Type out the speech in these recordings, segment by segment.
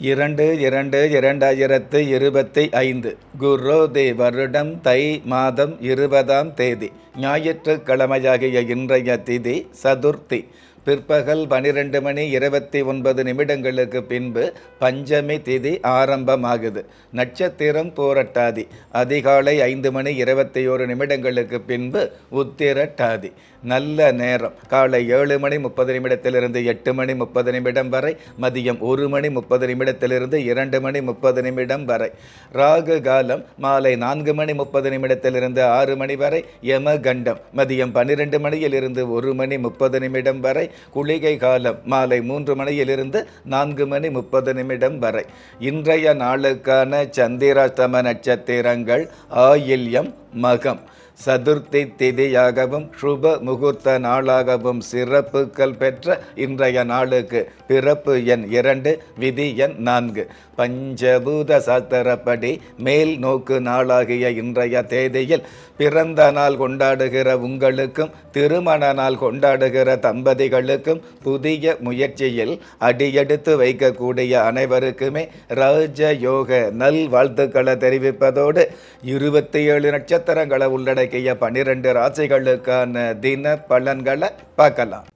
இரண்டு இரண்டு இரண்டாயிரத்து இருபத்தி ஐந்து. குரோதே வருடம் தை மாதம் இருபதாம் தேதி. ஞாயிற்றுக்கிழமையாகிய இன்றைய திதி சதுர்த்தி. பிற்பகல் பனிரெண்டு மணி இருபத்தி ஒன்பது நிமிடங்களுக்கு பின்பு பஞ்சமி திதி ஆரம்பமாகுது. நட்சத்திரம் போரட்டாதி. அதிகாலை ஐந்து மணி இருபத்தி ஒரு நிமிடங்களுக்கு பின்பு உத்திரட்டாதி. நல்ல நேரம். காலை ஏழு மணி முப்பது நிமிடத்திலிருந்து எட்டு மணி முப்பது நிமிடம் வரை மதியம் ஒரு மணி முப்பது நிமிடத்திலிருந்து இரண்டு மணி முப்பது நிமிடம் வரை. ராகு காலம் மாலை நான்கு மணி முப்பது நிமிடத்திலிருந்து ஆறு மணி வரை யமகண்டம். மதியம் பன்னிரெண்டு மணியிலிருந்து ஒரு மணி முப்பது நிமிடம் வரை குளிகை காலம் மாலை மூன்று மணியிலிருந்து நான்கு மணி முப்பது நிமிடம் வரை. இன்றைய நாளுக்கான சந்திராஷ்டம நட்சத்திரங்கள் ஆயில்யம் மகம். சதுர்த்தி திதியாகவும் சுப முகூர்த்த நாளாகவும் சிறப்புகள் பெற்ற இன்றைய நாளுக்கு பிறப்பு எண் இரண்டு விதி எண் நான்கு. பஞ்சபூத சாஸ்திரப்படி மேல் நோக்கு நாளாகிய இன்றைய தேதியில் பிறந்த நாள் கொண்டாடுகிற உங்களுக்கும் திருமண நாள் கொண்டாடுகிற தம்பதிகளுக்கும் புதிய முயற்சியில் அடியெடுத்து வைக்கக்கூடிய அனைவருக்குமே ராஜயோக நல் வாழ்த்துக்களை தெரிவிப்பதோடு இருபத்தி ஏழு நட்சத்திரங்களை உள்ளடக்கி உள்ளடக்கிய பனிரெண்டு ராசிகளுக்கான தின பலன்களை பார்க்கலாம்.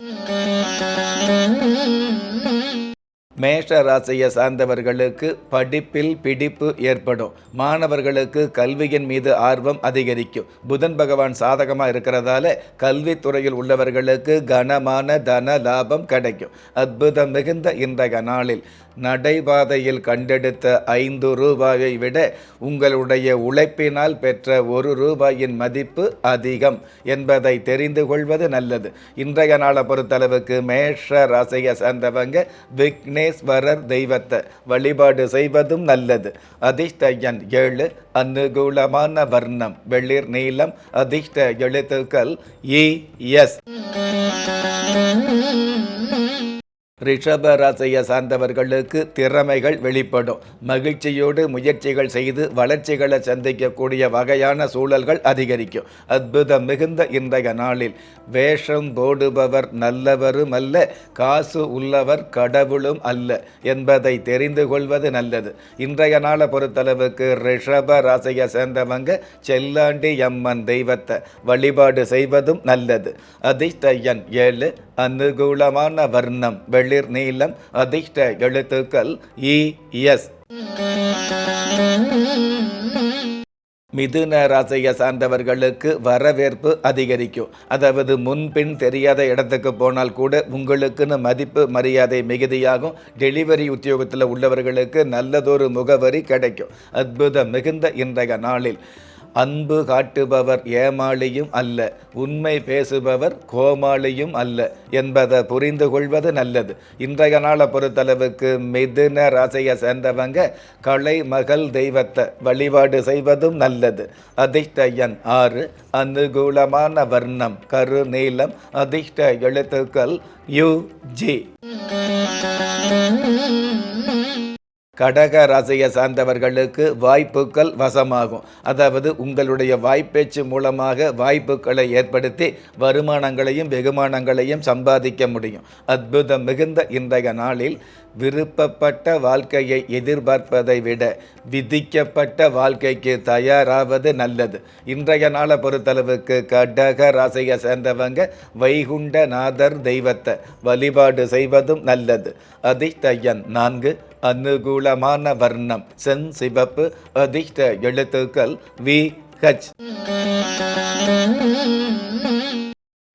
மேஷ ராசியை சார்ந்தவர்களுக்கு படிப்பில் பிடிப்பு ஏற்படும். மாணவர்களுக்கு கல்வியின் மீது ஆர்வம் அதிகரிக்கும். புதன் பகவான் சாதகமாக இருக்கிறதால கல்வித்துறையில் உள்ளவர்களுக்கு கனமான தன லாபம் கிடைக்கும். அற்புதம் மிகுந்த இன்றைய நாளில். நடைபாதையில் கண்டெடுத்த ஐந்து ரூபாயை விட உங்களுடைய உழைப்பினால் பெற்ற ஒரு ரூபாயின் மதிப்பு அதிகம் என்பதை தெரிந்து கொள்வது நல்லது. இன்றைய நாளை பொறுத்தளவுக்கு மேஷ ராசியை சார்ந்தவங்க விக்னேஸ்வரர் தெய்வத்தை வழிபாடு செய்வதும் நல்லது. அதிர்ஷ்டயன் ஏழு அனுகூலமான வர்ணம் வெளிர் நீளம் அதிர்ஷ்ட எழுத்துக்கள் இ எஸ். ரிஷப ராசியை சார்ந்தவர்களுக்கு திறமைகள் வெளிப்படும். மகிழ்ச்சியோடு முயற்சிகள் செய்து வளர்ச்சிகளை சந்திக்கக்கூடிய வகையான சூழல்கள் அதிகரிக்கும். அற்புதம் மிகுந்த இன்றைய நாளில். வேஷம் போடுபவர் நல்லவரும் அல்ல காசு உள்ளவர் கடவுளும் அல்ல என்பதை தெரிந்து கொள்வது நல்லது. இன்றைய நாளை பொறுத்தளவுக்கு ரிஷப ராசியை சேர்ந்தவங்க செல்லாண்டி அம்மன் தெய்வத்தை வழிபாடு செய்வதும் நல்லது. அதிர்ஷ்ட எண் ஏழு அனுகூலமான வர்ணம் வெளிர் நீளம் அதிர்ஷ்ட எழுத்துக்கள் இ எஸ். மிதுன ராசியை சார்ந்தவர்களுக்கு வரவேற்பு அதிகரிக்கும். அதாவது முன்பின் தெரியாத இடத்துக்கு போனால் கூட உங்களுக்குன்னு மதிப்பு மரியாதை மிகுதியாகும். டெலிவரி உத்தியோகத்தில் உள்ளவர்களுக்கு நல்லதொரு முகவரி கிடைக்கும். அற்புதம் மிகுந்த இன்றைய நாளில். அன்பு காட்டுபவர் ஏமாளியும் அல்ல உண்மை பேசுபவர் கோமாளியும் அல்ல என்பதை புரிந்து கொள்வது நல்லது. இன்றைய நாளை பொறுத்தளவுக்கு மிதுன ராசியை சேர்ந்தவங்க கலை மகள் தெய்வத்தை வழிபாடு செய்வதும் நல்லது. அதிர்ஷ்ட எண் ஆறு அனுகூலமான வர்ணம் கரு நீளம் அதிர்ஷ்ட எழுத்துக்கள் யு ஜி கடக ராசியை சார்ந்தவர்களுக்கு வாய்ப்புகள் வசமாகும். அதாவது உங்களுடைய வாய்ப்பேச்சு மூலமாக வாய்ப்புகளை ஏற்படுத்தி வருமானங்களையும் வெகுமானங்களையும் சம்பாதிக்க முடியும். அற்புதம் மிகுந்த இன்றைய நாளில் விருப்பப்பட்ட வாழ்க்கையை எதிர்பார்ப்பதை விட விதிக்கப்பட்ட வாழ்க்கைக்கு தயாராவது நல்லது. இன்றைய நாளை பொறுத்தளவுக்கு கடக ராசியை சேர்ந்தவங்க வைகுண்டநாதர் தெய்வத்தை வழிபாடு செய்வதும் நல்லது. அதிர்ஷ்ட நான்கு அனுகூலமான வர்ணம். சென் சிவப்பு அதிர்ஷ்ட எழுத்துக்கள் வி ஹச்.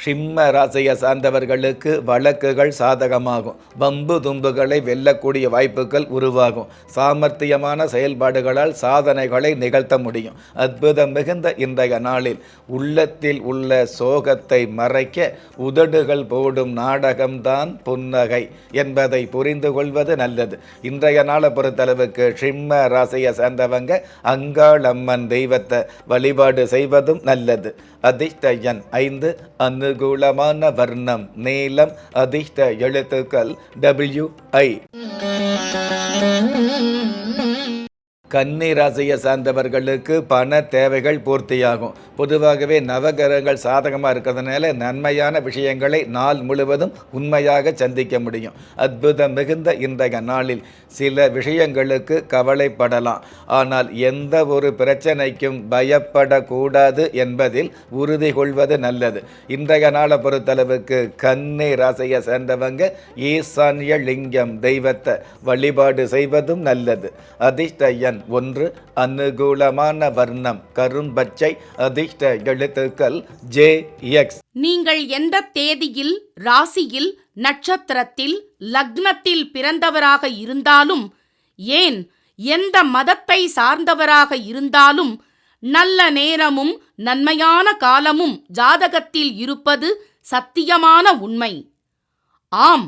சிம்ம ராசியை சார்ந்தவர்களுக்கு வழக்குகள் சாதகமாகும். வம்பு தும்புகளை வெல்லக்கூடிய வாய்ப்புகள் உருவாகும். சாமர்த்தியமான செயல்பாடுகளால் சாதனைகளை நிகழ்த்த முடியும். அற்புதம் மிகுந்த இன்றைய நாளில் உள்ளத்தில் உள்ள சோகத்தை மறைக்க உதடுகள் போடும் நாடகம்தான் புன்னகை என்பதை புரிந்து கொள்வது நல்லது. இன்றைய நாளை பொறுத்தளவுக்கு சிம்ம ராசியை சார்ந்தவங்க அங்காளம்மன் தெய்வத்தை வழிபாடு செய்வதும் நல்லது. அதிர்ஷ்ட எண் ஐந்து அனுகூலமான வர்ணம் நீளம் அதிர்ஷ்ட எழுத்துக்கள் டபிள்யூ ஐ கன்னி ராசியை சார்ந்தவர்களுக்கு பண தேவைகள் பூர்த்தியாகும். பொதுவாகவே நவகிரகங்கள் சாதகமாக இருக்கிறதுனால நன்மையான விஷயங்களை நாள் முழுவதும் உண்மையாக சந்திக்க முடியும். அற்புதம் மிகுந்த இன்றைய நாளில் சில விஷயங்களுக்கு கவலைப்படலாம். ஆனால் எந்த ஒரு பிரச்சனைக்கும் பயப்படக்கூடாது என்பதில் உறுதி கொள்வது நல்லது. இன்றைய நாளை பொறுத்தளவுக்கு கன்னி ராசியை சேர்ந்தவங்க ஈசான்ய லிங்கம் தெய்வத்தை வழிபாடு செய்வதும் நல்லது. அதிர்ஷ்ட எண் ஒன்று அனுகூலமான வர்ணம் கரும்பச்சை அதிர்ஷ்ட எழுத்துக்கள் ஜே எக்ஸ். நீங்கள் எந்த தேதியில் ராசியில் நட்சத்திரத்தில் லக்னத்தில் பிறந்தவராக இருந்தாலும் ஏன் எந்த மதத்தை சார்ந்தவராக இருந்தாலும் நல்ல நேரமும் நன்மையான காலமும் ஜாதகத்தில் இருப்பது சத்தியமான உண்மை. ஆம்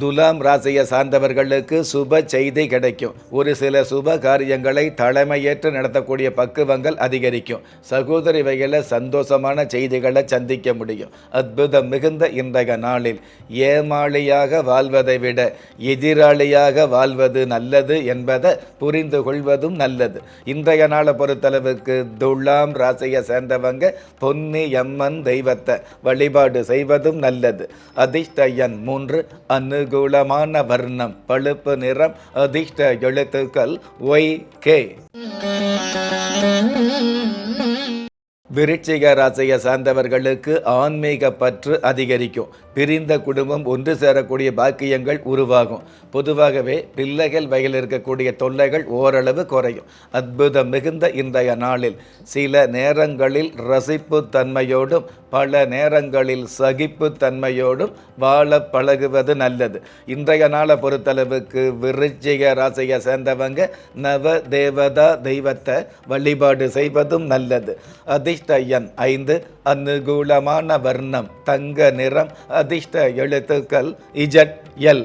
துலாம் ராசியை சார்ந்தவர்களுக்கு சுப செய்தி கிடைக்கும். ஒரு சில சுப காரியங்களை தலைமையேற்று நடத்தக்கூடிய பக்குவங்கள் அதிகரிக்கும். சகோதரி வகையில் சந்தோஷமான செய்திகளை சந்திக்க முடியும். அற்புதம் மிகுந்த இன்றைய நாளில் ஏமாளியாக வாழ்வதை விட எதிராளியாக வாழ்வது நல்லது என்பதை புரிந்து கொள்வதும் நல்லது. இன்றைய நாளை பொறுத்தளவுக்கு துலாம் ராசியை சேர்ந்தவங்க பொன்னி எம்மன் தெய்வத்தை வழிபாடு செய்வதும் நல்லது. அதிர்ஷ்ட எண் மூன்று அனுகூலமான வர்ணம் பழுப்பு நிறம் அதிர்ஷ்ட எழுத்துக்கள் ஒய் கே. விருச்சிக ராசியை சார்ந்தவர்களுக்கு ஆன்மீக பற்று அதிகரிக்கும். பிரிந்த குடும்பம் ஒன்று சேரக்கூடிய பாக்கியங்கள் உருவாகும். பொதுவாகவே பிள்ளைகள் வகையில் இருக்கக்கூடிய தொல்லைகள் ஓரளவு குறையும். அற்புதம் மிகுந்த இன்றைய நாளில் சில நேரங்களில் ரசிப்பு தன்மையோடும் பல நேரங்களில் சகிப்பு தன்மையோடும் வாழ பழகுவது நல்லது. இன்றைய நாளை பொறுத்தளவுக்கு விருச்சிக ராசியை சேர்ந்தவங்க நவ தேவதா தெய்வத்தை வழிபாடு செய்வதும் நல்லது. அதிர்ஷ்ட அதிர்ஷ்டயன் ஐந்து அனுகூலமான வர்ணம் தங்க நிறம் அதிர்ஷ்ட எழுத்துக்கள் இஜட் எல்.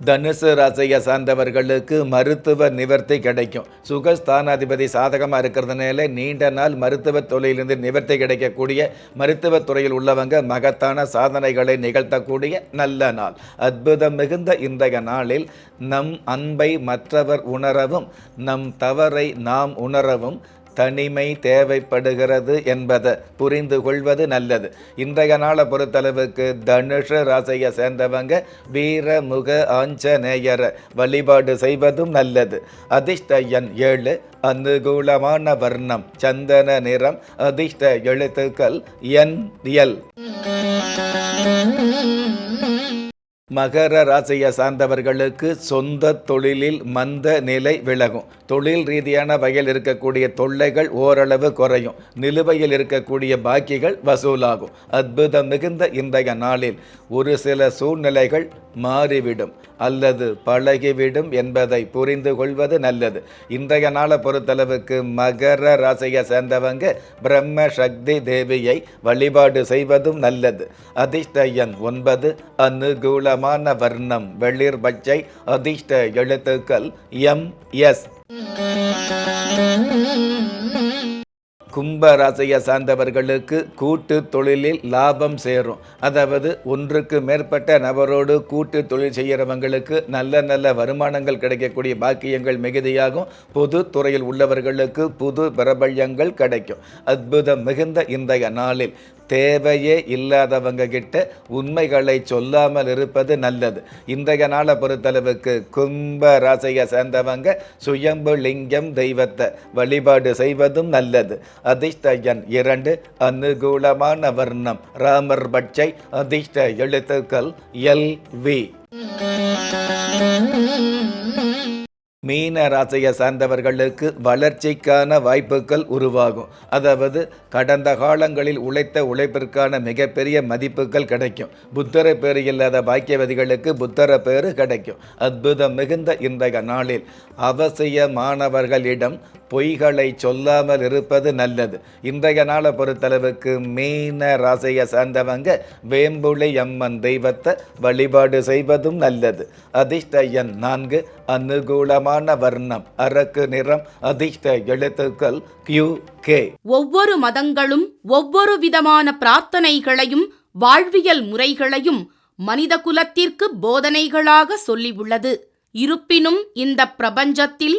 தனுசு ராசியை சார்ந்தவர்களுக்கு மருத்துவ நிவர்த்தி கிடைக்கும். சுகஸ்தானாதிபதி சாதகமாக இருக்கிறதுனால நீண்ட நாள் மருத்துவ தொழிலிருந்து நிவர்த்தி கிடைக்கக்கூடிய மருத்துவத்துறையில் உள்ளவங்க மகத்தான சாதனைகளை நிகழ்த்தக்கூடிய நல்ல நாள். அற்புதம் மிகுந்த இன்றைய நாளில் நம் அன்பை மற்றவர் உணரவும் நம் தவறை நாம் உணரவும் தனிமை தேவைப்படுகிறது என்பதை புரிந்து கொள்வது நல்லது. இன்றைய நாளை பொறுத்தளவுக்கு தனுஷ ராசியை சேர்ந்தவங்க வீரமுக ஆஞ்சநேயரை வழிபாடு செய்வதும் நல்லது. அதிர்ஷ்ட எண் ஏழு அனுகூலமான வர்ணம் சந்தன நிறம் அதிர்ஷ்ட எழுத்துக்கள் என் எல். மகர ராசியை சார்ந்தவர்களுக்கு சொந்த தொழிலில் மந்த நிலை விலகும். தொழில் ரீதியான வகையில் இருக்கக்கூடிய தொல்லைகள் ஓரளவு குறையும். நிலுவையில் இருக்கக்கூடிய பாக்கிகள் வசூலாகும். அற்புதம் மிகுந்த இன்றைய நாளில் ஒரு சில சூழ்நிலைகள் மாறிவிடும். அல்லது பழகிவிடும் என்பதை புரிந்து கொள்வது நல்லது. இன்றைய நாளை பொறுத்தளவுக்கு மகர ராசியை சேர்ந்தவங்க பிரம்ம சக்தி தேவியை வழிபாடு செய்வதும் நல்லது. அதிர்ஷ்ட எண் ஒன்பது அனுகூலமான வர்ணம் வெளிர் பச்சை அதிர்ஷ்ட எழுத்துக்கள் எம் எஸ். கும்ப ராசியை சார்ந்தவர்களுக்கு கூட்டு தொழிலில் லாபம் சேரும். அதாவது ஒன்றுக்கு மேற்பட்ட நபரோடு கூட்டு தொழில் செய்கிறவங்களுக்கு நல்ல நல்ல வருமானங்கள் கிடைக்கக்கூடிய பாக்கியங்கள் மிகுதியாகும். பொது துறையில் உள்ளவர்களுக்கு புது பிரபல்யங்கள் கிடைக்கும். அற்புதம் மிகுந்த இன்றைய நாளில். தேவையே இல்லாதவங்க கிட்ட உண்மைகளை சொல்லாமல் இருப்பது நல்லது. இன்றைய நாளை பொறுத்தளவுக்கு கும்ப ராசியை சேர்ந்தவங்க சுயம்பு லிங்கம் தெய்வத்தை வழிபாடு செய்வதும் நல்லது. அதிர்ஷ்டஜன் இரண்டு அனுகூலமான வர்ணம். ராமர் பட்சை அதிர்ஷ்ட எழுத்துக்கள் எல் வி. மீன ராசியை சார்ந்தவர்களுக்கு வளர்ச்சிக்கான வாய்ப்புகள் உருவாகும். அதாவது கடந்த காலங்களில் உழைத்த உழைப்பிற்கான மிகப்பெரிய மதிப்புகள் கிடைக்கும். புத்தர பேர் இல்லாத பாக்கியவதிகளுக்கு புத்தர பேறு கிடைக்கும். அற்புதம் மிகுந்த இன்றைய நாளில் அவசியமானவர்களிடம் பொய்களை சொல்லாமல் இருப்பது நல்லது. இன்றைய நாளை பொறுத்தளவுக்கு மீன ராசியை சார்ந்தவங்க வேம்புளி அம்மன் தெய்வத்தை வழிபாடு செய்வதும் நல்லது. அதிர்ஷ்ட எண் நான்கு அனுகூலமான வர்ணம் அரக்கு நிறம் அதிர்ஷ்ட எழுத்துக்கள் கியூ கே ஒவ்வொரு மதங்களும் ஒவ்வொரு விதமான பிரார்த்தனைகளையும் வாழ்வியல் முறைகளையும் மனித குலத்திற்கு போதனைகளாக சொல்லியுள்ளது. இருப்பினும் இந்த பிரபஞ்சத்தில்